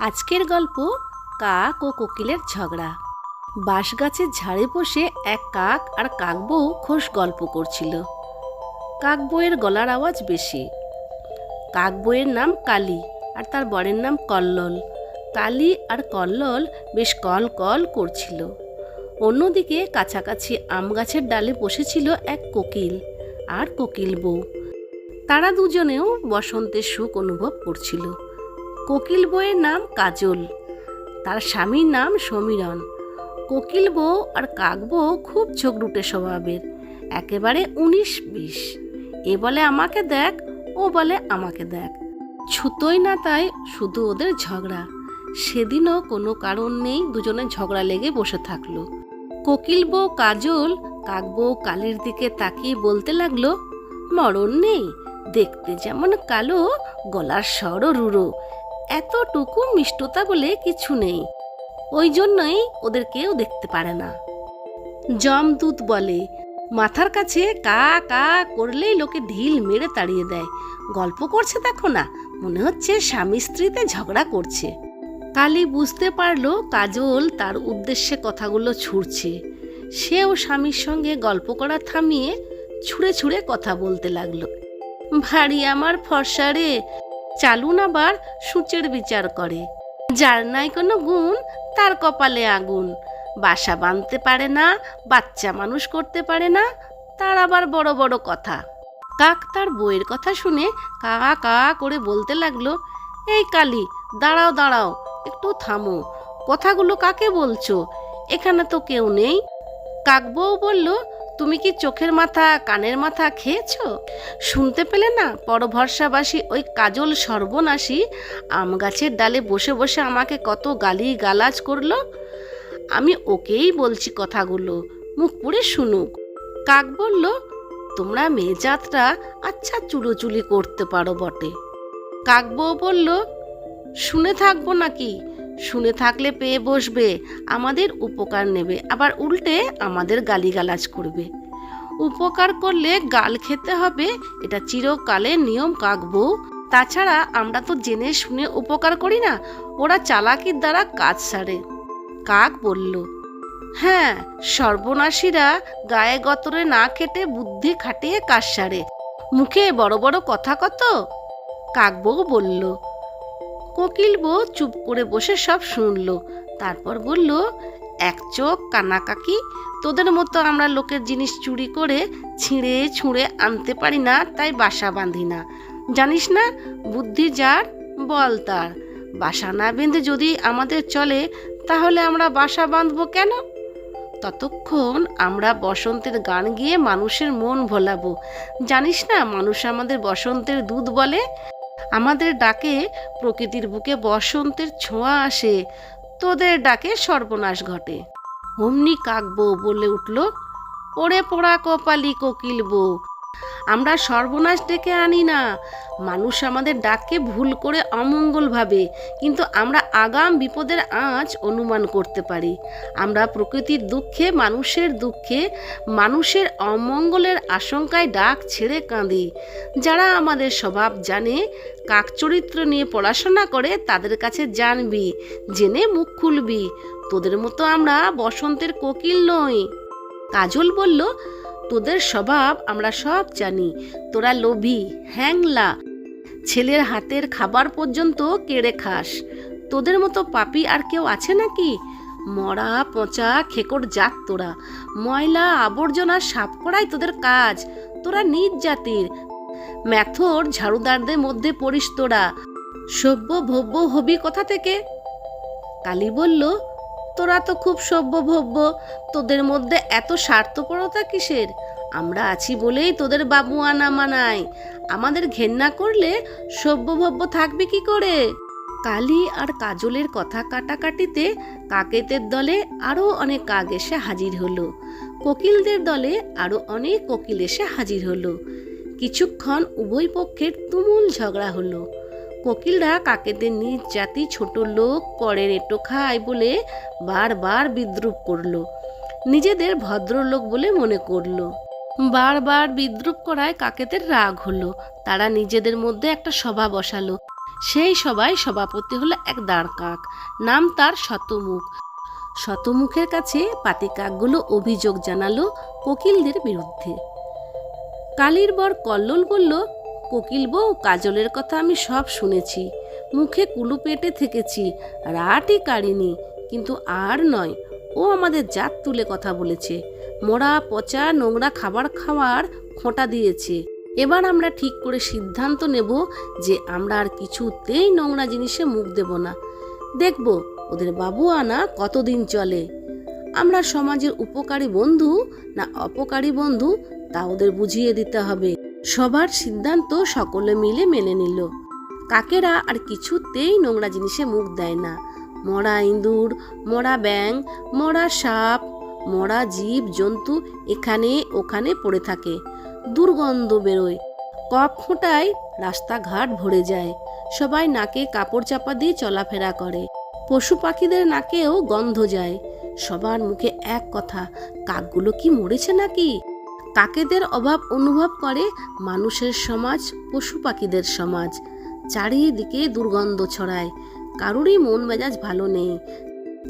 আজকের গল্প কাক ও কোকিলের ঝগড়া। বাঁশ গাছের ঝাড়ে বসে এক কাক আর কাকবউ খোশ গল্প করছিল। কাকবউয়ের গলার আওয়াজ বেশি। কাকবউয়ের নাম কালী আর তার বরের নাম কল্লোল। কালী আর কল্লোল বেশ কল কল করছিল। অন্যদিকে কাছাকাছি আম গাছের ডালে বসেছিল এক কোকিল আর কোকিল বউ। তারা দুজনেও বসন্তের সুখ অনুভব করছিল। কোকিল বউয়ের নাম কাজল। তার স্বামীর নাম সমীরণ। কোকিল বউ আর কাক বউ খুব ঝগড়ুটে স্বভাবের। একেবারে উনিশ বিশ। এ বলে আমাকে দেখ, ও বলে আমাকে দেখ। ছুতোই না তাই শুধু ওদের ঝগড়া। সেদিনও কোনো কারণ নেই দুজনে ঝগড়া লেগে বসে থাকল। কোকিল বউ কাজল, কাক বউ কালির দিকে তাকিয়ে বলতে লাগল, মরণ নেই, দেখতে যেমন কালো, গলার স্বরও রুড়ো এতটুকু মিষ্টতা বলে কিছু নেই। ওই জন্যই ওদের কেউ দেখতে পারে না। জমদূত বলে, মাথার কাছে কা কা করলেই লোকে ঢিল মেরে তাড়িয়ে দেয়। গল্প করছে দেখো না, মনে হচ্ছে স্বামী স্ত্রীতে ঝগড়া করছে। কালী বুঝতে পারল কাজল তার উদ্দেশ্যে কথাগুলো ছুড়ছে। সেও স্বামীর সঙ্গে গল্প করা থামিয়ে ছুঁড়ে ছুঁড়ে কথা বলতে লাগল। ভারী আমার ফর্সা রে চালুন আবার সূচের বিচার করে। যার নাই কোনো গুণ, তার কপালে আগুন। বাসা বাঁধতে পারে না, বাচ্চা মানুষ করতে পারে না, তার আবার বড় বড় কথা। কাক তার বইয়ের কথা শুনে কা কা করে বলতে লাগল, এই কালি, দাঁড়াও দাঁড়াও, একটু থামো। কথাগুলো কাকে বলছো? এখানে তো কেউ নেই। কাকবউ বলল তুমি কি চোখের মাথা, কানের মাথা খেয়েছো? শুনতে পেলে না, পরভরসাবাসী ওই কাজল সর্বনাশী আম গাছের ডালে বসে বসে আমাকে কত গালি গালাজ করল? আমি ওকেই বলছি কথাগুলো, মুখ পুড়ে শুনুক। কাক বলল, তোমরা মেয়ে জাতরা আচ্ছা চুলোচুলি করতে পারো বটে। কাকবউ বলল, শুনে থাকব নাকি? শুনে থাকলে পেয়ে বসবে, আমাদের উপকার নেবে, আবার উল্টে আমাদের গালিগালাজ করবে। উপকার করলে গাল খেতে হবে, এটা চিরকালের নিয়ম কাকবউ তাছাড়া আমরা তো জেনে শুনে উপকার করি না, ওরা চালাকির দ্বারা কাজ সারে, কাক বলল। হ্যাঁ সর্বনাশীরা গায়ে গতরে না কেটে বুদ্ধি খাটিয়ে কাজ সারে, মুখে বড় বড় কথা কত? কাকবউ বলল। কোকিল বউ চুপ করে বসে সব শুনলো। তারপর বলল, এক চোখ কানাকাকি তোদের মতো আমরা লোকের জিনিস চুরি করে ছিঁড়ে ছুঁড়ে আনতে পারি না, তাই বাসা বাঁধি না। জানিস না, বুদ্ধি যার, বল তার। বাসা না বেঁধে যদি আমাদের চলে, তাহলে আমরা বাসা বাঁধবো কেন? ততক্ষণ আমরা বসন্তের গান গিয়ে মানুষের মন ভোলাবো। জানিস না, মানুষ আমাদের বসন্তের দুধ বলে? আমাদের ডাকে প্রকৃতির বুকে বসন্তের ছোঁয়া আসে, তোদের ডাকে সর্বনাশ ঘটে। অমনি কাকবো বলে উঠল, ওরে পোড়া কপালি কোকিল বউ আমরা সর্বনাশ ডেকে আনি না। মানুষ আমাদের ডাককে ভুল করে অমঙ্গল ভাবে, কিন্তু আমরা আগাম বিপদের আঁচ অনুমান করতে পারি। আমরা প্রকৃতির দুঃখে, মানুষের দুঃখে, মানুষের অমঙ্গলের আশঙ্কায় ডাক ছেড়ে কাঁদি। যারা আমাদের স্বভাব জানে, কাক চরিত্র নিয়ে পড়াশোনা করে, তাদের কাছে জানবি, জেনে মুখ খুলবি। তোদের মতো আমরা বসন্তের কোকিল নই। কাজল বলল তোদের স্বভাব আমরা সব জানি। তোরা লোভী, হ্যাংলা। ছেলের হাতের খাবার পর্যন্ত কেড়ে খাস। তোদের মতো পাপি আর কেউ আছে নাকি? মরা, পচা, খেকড় জাত তোরা। ময়লা, আবর্জনা সাফ করাই তোদের কাজ। তোরা নিজ জাতির। ম্যাথর ঝাড়ুদারদের মধ্যে পড়িস তোরা। সভ্য ভব্য হবি কথা থেকে? কালী বলল তোরা তো খুব সভ্য ভব্য তোদের মধ্যে এত স্বার্থপরতা কিসের? আমরা আছি বলেই তোদের বাবু আনা মানায়। আমাদের ঘেন্না করলে সভ্যভব্য থাকবে কি করে? কালি আর কাজলের কথা কাটাকাটিতে কাকেতের দলে আরও অনেক কাক এসে হাজির হলো। কোকিলদের দলে আরও অনেক কোকিল এসে হাজির হলো। কিছুক্ষণ উভয় পক্ষের তুমুল ঝগড়া হলো। কোকিলরা কাকেদের নিজ জাতি ছোট লোক, পরের এটো খায় বলে বারবার বিদ্রুপ করল। নিজেদের ভদ্রলোক বলে মনে করল। বারবার বিদ্রুপ করায় কাকেদের রাগ হলো। তারা নিজেদের মধ্যে একটা সভা বসালো। সেই সবাই সভাপতি হলো এক দাঁড় কাক। নাম তার শতমুখ। শতমুখের কাছে পাতি কাকগুলো অভিযোগ জানালো কোকিলদের বিরুদ্ধে। কালীর বর কল্লোল বলল কোকিল বউ কাজলের কথা আমি সব শুনেছি। মুখে কুলু পেটে থেকেছি রাটই কাড়িনি, কিন্তু আর নয়, ও আমাদের জাত তুলে কথা বলেছে। মোড়া পচা, নোংরা খাবার খাওয়ার খোঁটা দিয়েছে। এবার আমরা ঠিক করে সিদ্ধান্ত নেব যে আমরা আর কিছুতেই নোংরা জিনিসে মুখ দেব না। দেখব ওদের বাবু আনা কতদিন চলে। আমরা সমাজের উপকারী বন্ধু না অপকারী বন্ধু তা ওদের বুঝিয়ে দিতে হবে। সবার সিদ্ধান্ত সকলে মিলে মেনে নিল। কাকেরা আর কিছুতেই নোংরা জিনিসে মুখ দেয় না। মরা ইঁদুর, মরা ব্যাং মরা সাপ, মরা জীব, জন্তু এখানে ওখানে পড়ে থাকে। দুর্গন্ধ বেরোয়। কপ ফোঁটায় রাস্তাঘাট ভরে যায়। সবাই নাকে কাপড় চাপা দিয়ে চলাফেরা করে। পশু পাখিদের নাকেও গন্ধ যায়। সবার মুখে এক কথা, কাকগুলো কি মরেছে নাকি? কাকেদের অভাব অনুভব করে মানুষের সমাজ, পশু পাখিদের সমাজ। চারিদিকে দুর্গন্ধ ছড়ায়। কারোরই মন মেজাজ ভালো নেই।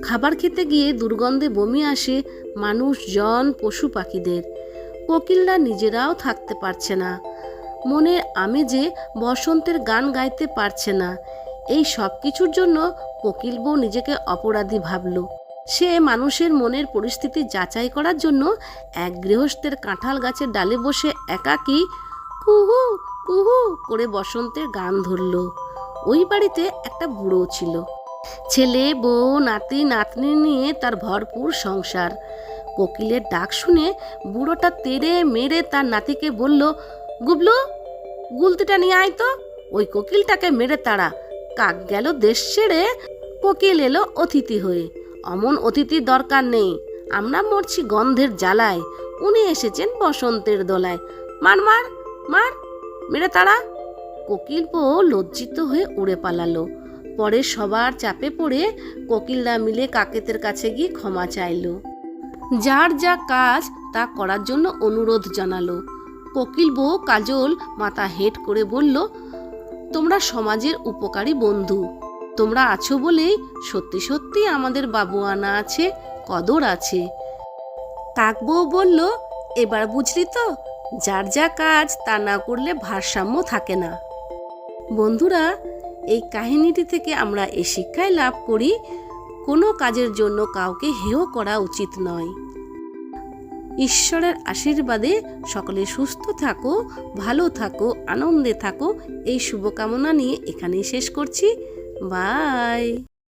খাবার খেতে গিয়ে দুর্গন্ধে বমি আসে মানুষজন, পশু পাখিদের। কোকিলরা নিজেরাও থাকতে পারছে না। মনের আমেজে বসন্তের গান গাইতে পারছে না। এই সব কিছুর জন্য কোকিল বউ নিজেকে অপরাধী ভাবল। সে মানুষের মনের পরিস্থিতি যাচাই করার জন্য এক গৃহস্থের কাঁঠাল গাছের ডালে বসে একাকী কুহু কুহু করে বসন্তের গান ধরল। ওই বাড়িতে একটা বুড়ো ছিল। ছেলে, বউ, নাতি, নাতনি নিয়ে তার ভরপুর সংসার। কোকিলের ডাক শুনে বুড়োটা তেড়ে মেরে তার নাতিকে বলল, গুবলু, গুলতিটা নিয়ে আয় তো। ওই কোকিলটাকে মেরে তাড়া। কাক গেল দেশ ছেড়ে, কোকিল এলো অতিথি হয়ে। অমন অতিথির দরকার নেই। আমরা মরছি গন্ধের জ্বালায়। উনি এসেছেন বসন্তের দোলায়। মার মার মার, মেরে তারা কোকিল বউ লজ্জিত হয়ে উড়ে পালালো। পরে সবার চাপে পড়ে কোকিলরা মিলে কাকেতের কাছে গিয়ে ক্ষমা চাইলো। যার যা কাজ, তা করার জন্য অনুরোধ জানালো। কোকিল বউ কাজল মাথা হেট করে বলল, তোমরা সমাজের উপকারী বন্ধু। তোমরা আছো বলেই সত্যি সত্যি আমাদের বাবু আনা আছে, কদর আছে। কাক বউ বলল, এবার বুঝলি তো, যার যা কাজ তা না করলে ভারসাম্য থাকে না। বন্ধুরা, এই কাহিনীটি থেকে আমরা এই শিক্ষায় লাভ করি, কোনো কাজের জন্য কাউকে হেয় করা উচিত নয়। ঈশ্বরের আশীর্বাদে সকলে সুস্থ থাকো, ভালো থাকো, আনন্দে থাকো, এই শুভকামনা নিয়ে এখানেই শেষ করছি। Bye.